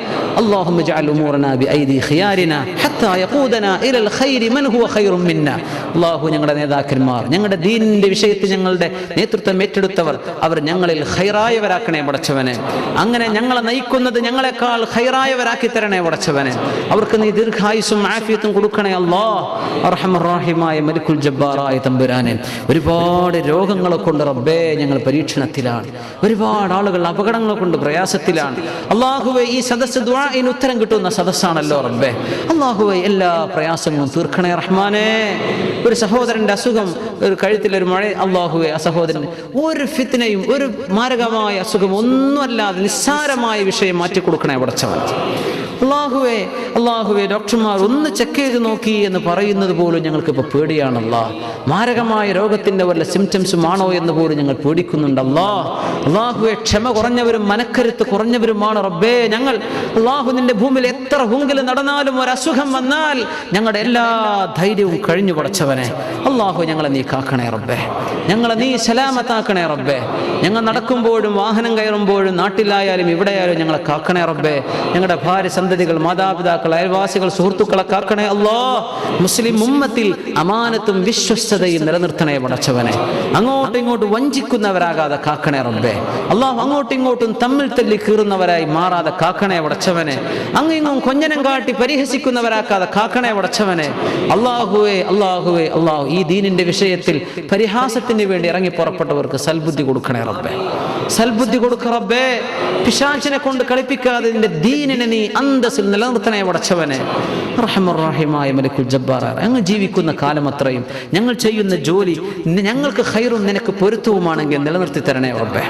اللهم اجعل أمورنا بأيدي خيارنا حتى يقودنا إلى الخير من هو خير منا അള്ളാഹു ഞങ്ങളുടെ നേതാക്കന്മാർ ഞങ്ങളുടെ ദീനിന്റെ വിഷയത്തിൽ ഞങ്ങളുടെ നേതൃത്വം ഏറ്റെടുത്തവർ അവർ ഞങ്ങളിൽ ഹൈറായവരാക്കണേ പടച്ചവനെ അങ്ങനെ ഞങ്ങളെ നയിക്കുന്നത് ഞങ്ങളെക്കാൾ ഹൈറായവരാക്കി തരണേ പടച്ചവനെ അവർക്ക് നീ ദീർഘായുസും ആഫിയത്തും കൊടുക്കണേ അല്ലാ അർഹമറാഹിമായ മലിക്കുൽ ജബ്ബാറായ തമ്പുരാൻ തമ്പുരാനെ ഒരുപാട് രോഗങ്ങളെ കൊണ്ട് റബ്ബേ ഞങ്ങൾ പരീക്ഷണത്തിലാണ്. ഒരുപാട് ആളുകൾ അപകടങ്ങളെ കൊണ്ട് പ്രയാസത്തിലാണ്. അള്ളാഹുവെ ഈ സദസ്സ് ദ്വാഇന് ഉത്തരം കിട്ടുന്ന സദസ്സാണല്ലോ റബ്ബേ. അള്ളാഹുവെ എല്ലാ പ്രയാസങ്ങളും തീർക്കണേ റഹ്മാനെ. ഒരു സഹോദരന്റെ അസുഖം ഒരു കഴുത്തിലൊരു മഴ അള്ളാഹുവെ ആ സഹോദരൻ ഒരു ഫിത്തിനെയും ഒരു മാരകമായ അസുഖം ഒന്നുമല്ലാതെ നിസ്സാരമായ വിഷയം മാറ്റി കൊടുക്കണേ പടച്ചവൻ അള്ളാഹുവെ അള്ളാഹുവെ ഡോക്ടർമാർ ഒന്ന് ചെക്ക് ചെയ്ത് നോക്കി എന്ന് പറയുന്നത് പോലും ഞങ്ങൾക്ക് ഇപ്പോൾ പേടിയാണല്ല. മാരകമായ രോഗത്തിന്റെ വല്ല സിംറ്റംസും ആണോ എന്ന് പോലും ഞങ്ങൾ പേടിക്കുന്നുണ്ടല്ലാ അള്ളാഹുവെ ക്ഷമ കുറഞ്ഞവരും മനക്കരുത്ത് കുറഞ്ഞവരുമാണ് റബ്ബേ. ഞങ്ങൾ അള്ളാഹു നിന്റെ ഭൂമിയിൽ എത്ര ഹുങ്കിൽ നടന്നാലും ഒരു അസുഖം വന്നാൽ ഞങ്ങളുടെ എല്ലാ ധൈര്യവും കഴിഞ്ഞു പടച്ചവനെ. അള്ളാഹു ഞങ്ങളെ നീ കാക്കണേ റബ്ബേ. ഞങ്ങളെ നീ സലാമത്താക്കണേ റബ്ബേ. ഞങ്ങൾ നടക്കുമ്പോഴും വാഹനം കയറുമ്പോഴും നാട്ടിലായാലും ഇവിടെയായാലും ഞങ്ങളെ കാക്കണേ റബ്ബേ. ഞങ്ങളുടെ ഭാര്യ സന്തതികൾ മാതാപിതാക്കൾ അയൽവാസികൾ സുഹൃത്തുക്കളെ കാക്കണേ അല്ലോ. മുസ്ലിം ഉമ്മത്തിൽ അമാനത്തും വിശ്വസ്തതയും നിലനിർത്തണേ പടച്ചവനെ. അങ്ങോട്ടും ഇങ്ങോട്ടും വഞ്ചിക്കുന്നവരാകാതെ കാക്കണേ റബ്ബേ. അള്ളാഹു അങ്ങോട്ടും ഇങ്ങോട്ടും തമ്മിൽ തല്ലി കീറുന്നവരായി മാറാതെ കാക്കണേ പടച്ചവനെ. അങ്ങിങ്ങും കൊഞ്ഞനം കാട്ടി പരിഹസിക്കുന്നവരാക്കാതെ കാക്കണേ പടച്ചവനെ. അള്ളാഹുവേ അള്ളാഹുവേ അള്ളാഹു ഈ ദീനിന്റെ വിഷയത്തിൽ പരിഹാസത്തിന് വേണ്ടി ഇറങ്ങി പുറപ്പെട്ടവർക്ക് സൽബുദ്ധി കൊടുക്കണേ റബ്ബേ. സൽബുദ്ധി കൊടുക്ക റബ്ബേ. പിശാചിനെ കൊണ്ട് കളിപ്പിക്കാതെ നിന്റെ ദീനിനെ നീ അന്തസ്സിൽ നിലനിർത്തണേ പടച്ചവനെ. റഹമുറഹിമായ മലക്കുൽ ജബ്ബാർ അങ്ങ് ജീവിക്കുന്ന കാലം അത്രയും. ഞങ്ങൾ ചെയ്യുന്ന ജോലി ഞങ്ങൾക്ക് ഹൈറും നിനക്ക് പൊരുത്തവുമാണെങ്കിൽ നിലനിർത്തി തരണേ റബ്ബേ.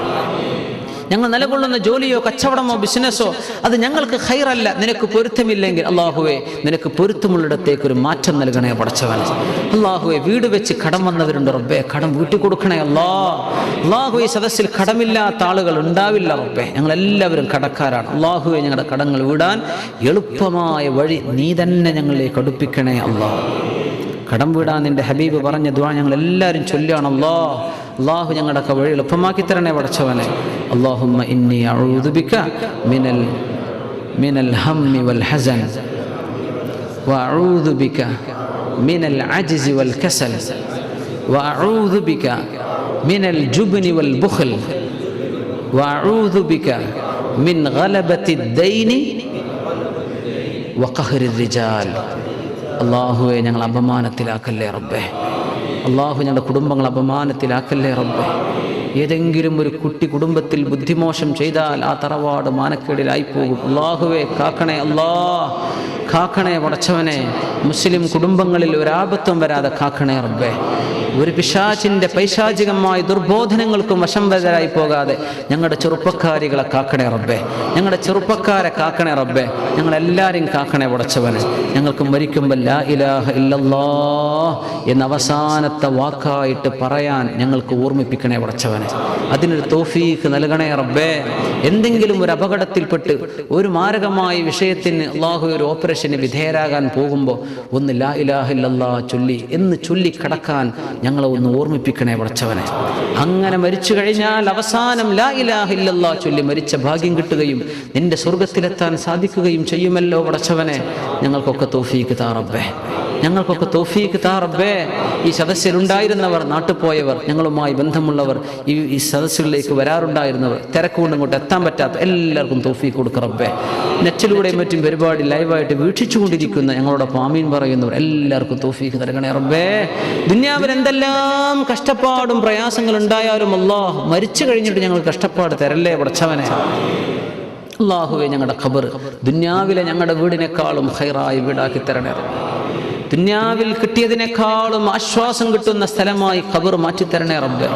ഞങ്ങൾ നിലകൊള്ളുന്ന ജോലിയോ കച്ചവടമോ ബിസിനസ്സോ അത് ഞങ്ങൾക്ക് ഹൈറല്ല നിനക്ക് പൊരുത്തമില്ലെങ്കിൽ അള്ളാഹുവെ നിനക്ക് പൊരുത്തമുള്ളിടത്തേക്ക് ഒരു മാറ്റം നൽകണേ പടച്ചവൻ അള്ളാഹുവെ വീട് വെച്ച് കടം വന്നവരുണ്ട് റബ്ബേ. കടം വീട്ടിൽ കൊടുക്കണേ അല്ലാ അള്ളാഹു ഈ സദസ്സിൽ കടമില്ലാത്ത ആളുകൾ ഉണ്ടാവില്ല റബ്ബേ. ഞങ്ങൾ എല്ലാവരും കടക്കാരാണ്. അള്ളാഹുവെ ഞങ്ങളുടെ കടങ്ങൾ വിടാൻ എളുപ്പമായ വഴി നീ തന്നെ ഞങ്ങളെ അടുപ്പിക്കണേ അള്ളാഹ് കടം വീടാൻ നിന്റെ ഹബീബ് പറഞ്ഞ ദ്വാ ഞങ്ങൾ എല്ലാവരും ചൊല്ലുകയാണല്ലോ അള്ളാഹു ഞങ്ങളുടെ വഴി എളുപ്പമാക്കി തരണേ പടച്ചവനെ അള്ളാഹുമ്മ ഇന്നി അഊദുബിക മിനൽ മിനൽ ഹമ്മി വൽ ഹസൻ وأعوذ بك من العجز والكسل وأعوذ بك من الجبن والبخل وأعوذ بك من غلبة الدين وقهر الرجال അള്ളാഹുവെ ഞങ്ങൾ അപമാനത്തിലാക്കല്ലേ റബ്ബേ അള്ളാഹു ഞങ്ങളുടെ കുടുംബങ്ങൾ അപമാനത്തിലാക്കല്ലേ റബ്ബേ? ഏതെങ്കിലും ഒരു കുട്ടി കുടുംബത്തിൽ ബുദ്ധിമോശം ചെയ്താൽ ആ തറവാട് മാനക്കേടിലായി പോകും അള്ളാഹുവെ കാക്കണേ അള്ളാ കാക്കണേ പടച്ചവനെ. മുസ്ലിം കുടുംബങ്ങളിൽ ഒരാപത്വം വരാതെ കാക്കണേ റബ്ബേ. ഒരു പിശാചിന്റെ പൈശാചികമായ ദുർബോധനങ്ങൾക്കും വശംവരായി പോകാതെ ഞങ്ങളുടെ ചെറുപ്പക്കാരികളെ കാക്കണേ റബ്ബേ. ഞങ്ങളുടെ ചെറുപ്പക്കാരെ കാക്കണേ റബ്ബേ. ഞങ്ങളെല്ലാവരെയും കാക്കണേ ഉടച്ചവനെ. ഞങ്ങൾക്ക് മരിക്കുമ്പോൾ ലാ ഇലാഹ ഇല്ലല്ലാ എന്ന അവസാനത്തെ വാക്കായിട്ട് പറയാൻ ഞങ്ങൾക്ക് ഓർമ്മിപ്പിക്കണേ ഉടച്ചവനെ. അതിനൊരു തോഫീക്ക് നൽകണേ റബ്ബേ. എന്തെങ്കിലും ഒരു അപകടത്തിൽപ്പെട്ട് ഒരു മാരകമായ വിഷയത്തിന് അള്ളാഹു ഒരു ഓപ്പറേഷന് വിധേയരാകാൻ പോകുമ്പോൾ ഒന്ന് ലാ ഇലാഹ ചൊല്ലി. എന്ന് ചൊല്ലി കടക്കാൻ ഞങ്ങളെ ഒന്ന് ഓർമ്മിപ്പിക്കണേ പടച്ചവനെ അങ്ങനെ മരിച്ചു കഴിഞ്ഞാൽ അവസാനം ലാ ഇലാഹ ഇല്ലല്ലാ ചൊല്ലി മരിച്ച ഭാഗ്യം കിട്ടുകയും നിന്റെ സ്വർഗത്തിലെത്താൻ സാധിക്കുകയും ചെയ്യുമല്ലോ പടച്ചവനെ ഞങ്ങൾക്കൊക്കെ തോഫീക്ക് താറബ്ബേ ഞങ്ങൾക്കൊക്കെ തോഫീക്ക് താറബ്ബേ ഈ സദസ്സിലുണ്ടായിരുന്നവർ നാട്ടിൽ പോയവർ ഞങ്ങളുമായി ബന്ധമുള്ളവർ ഈ ഈ സദസ്സുകളിലേക്ക് വരാറുണ്ടായിരുന്നവർ തിരക്കുകൊണ്ട് ഇങ്ങോട്ട് എത്താൻ പറ്റാത്ത എല്ലാവർക്കും തോഫീക്ക് കൊടുക്കറബേ നെറ്റിലൂടെയും മറ്റും പരിപാടി ലൈവായിട്ട് വീക്ഷിച്ചുകൊണ്ടിരിക്കുന്ന ഞങ്ങളുടെ പാമീൻ പറയുന്നവർ എല്ലാവർക്കും തോഫീക്ക് നൽകണേ റബ്ബേ. ദുന്യാവിൽ എന്തെല്ലാം കഷ്ടപ്പാടും പ്രയാസങ്ങൾ ഉണ്ടായാലും അല്ലാഹ് മരിച്ചു കഴിഞ്ഞിട്ട് ഞങ്ങൾ കഷ്ടപ്പാട് തരല്ലേ പടച്ചവനെ? അള്ളാഹുവെ ഞങ്ങളുടെ ഖബർ. ദുന്യാവിലെ ഞങ്ങളുടെ വീടിനേക്കാളും ഹൈറായി വീടാക്കി തരണേ ദുന്യാവിൽ കിട്ടിയതിനേക്കാളും ആശ്വാസം കിട്ടുന്ന സ്ഥലമായി ഖബർ മാറ്റിത്തരണേ റബ്ബ്.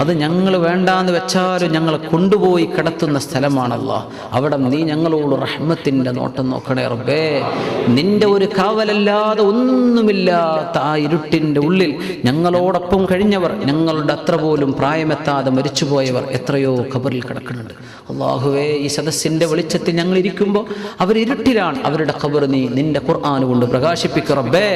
അത് ഞങ്ങൾ വേണ്ടാന്ന് വെച്ചാലും ഞങ്ങളെ കൊണ്ടുപോയി കിടത്തുന്ന സ്ഥലമാണല്ലോ. അവിടെ നീ ഞങ്ങളോട് റഹ്മത്തിന്റെ നോട്ടം നോക്കണേ റബ്ബേ. നിന്റെ ഒരു കാവലല്ലാതെ ഒന്നുമില്ലാത്ത ആ ഇരുട്ടിന്റെ ഉള്ളിൽ ഞങ്ങളോടൊപ്പം കഴിഞ്ഞവർ ഞങ്ങളുടെ അത്ര പോലും പ്രായമെത്താതെ മരിച്ചുപോയവർ എത്രയോ ഖബറിൽ കിടക്കുന്നുണ്ട്. അള്ളാഹുവേ ഈ സദസ്സിന്റെ വെളിച്ചത്തിൽ ഞങ്ങൾ ഇരിക്കുമ്പോൾ അവർ ഇരുട്ടിലാണ്. അവരുടെ ഖബർ നീ നിന്റെ ഖുർആൻ കൊണ്ട് പ്രകാശിപ്പിക്കു റബ്ബേ.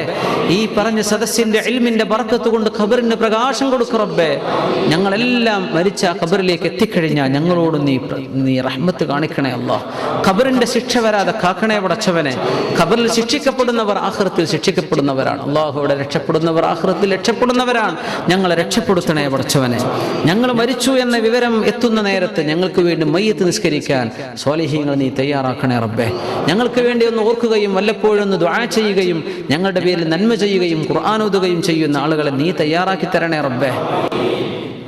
ഈ പറഞ്ഞ സദസ്സിന്റെ അൽമിന്റെ ബർക്കത്ത് കൊണ്ട് ഖബറിന് പ്രകാശം കൊടുക്കും റബ്ബേ. ഞങ്ങളെല്ലാം മരിച്ച ഖബറിലേക്ക് എത്തിക്കഴിഞ്ഞാൽ ഞങ്ങളോട് നീ നീ റഹ്മത്ത് കാണിക്കണേ അല്ലാ. ഖബറിന്റെ ശിക്ഷ വരാതെ കാക്കണേ പടച്ചവനെ. ഖബറിൽ ശിക്ഷിക്കപ്പെടുന്നവർ ആഹ്റത്തിൽ ശിക്ഷിക്കപ്പെടുന്നവരാണ്. അള്ളാഹുവിടെ രക്ഷപ്പെടുന്നവർ ആഹ്റത്തിൽ രക്ഷപ്പെടുന്നവരാണ്. ഞങ്ങളെ രക്ഷപ്പെടുത്തണേ പടച്ചവനെ. ഞങ്ങൾ മരിച്ചു എന്ന വിവരം എത്തുന്ന നേരത്ത് ഞങ്ങൾക്ക് വേണ്ടി മയ്യത്ത് നിസ്കരിക്കാൻ സ്വാലിഹ്യങ്ങൾ നീ തയ്യാറാക്കണേ റബ്ബെ. ഞങ്ങൾക്ക് വേണ്ടി ഒന്ന് ഓർക്കുകയും വല്ലപ്പോഴും ഒന്ന് ദ്വാ ചെയ്യുകയും ഞങ്ങളുടെ പേരിൽ നന്മ ചെയ്യുകയും ഖുർആാനോതുകയും ചെയ്യുന്ന ആളുകളെ നീ തയ്യാറാക്കി തരണേ റബ്ബെ.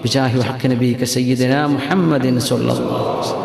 ബിജാഹി ഹക്ക് നബീക്ക് സയ്യിദിന മുഹമ്മദിൻ സല്ലല്ലാഹു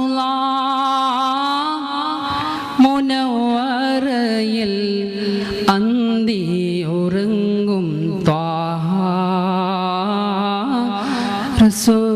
abraço.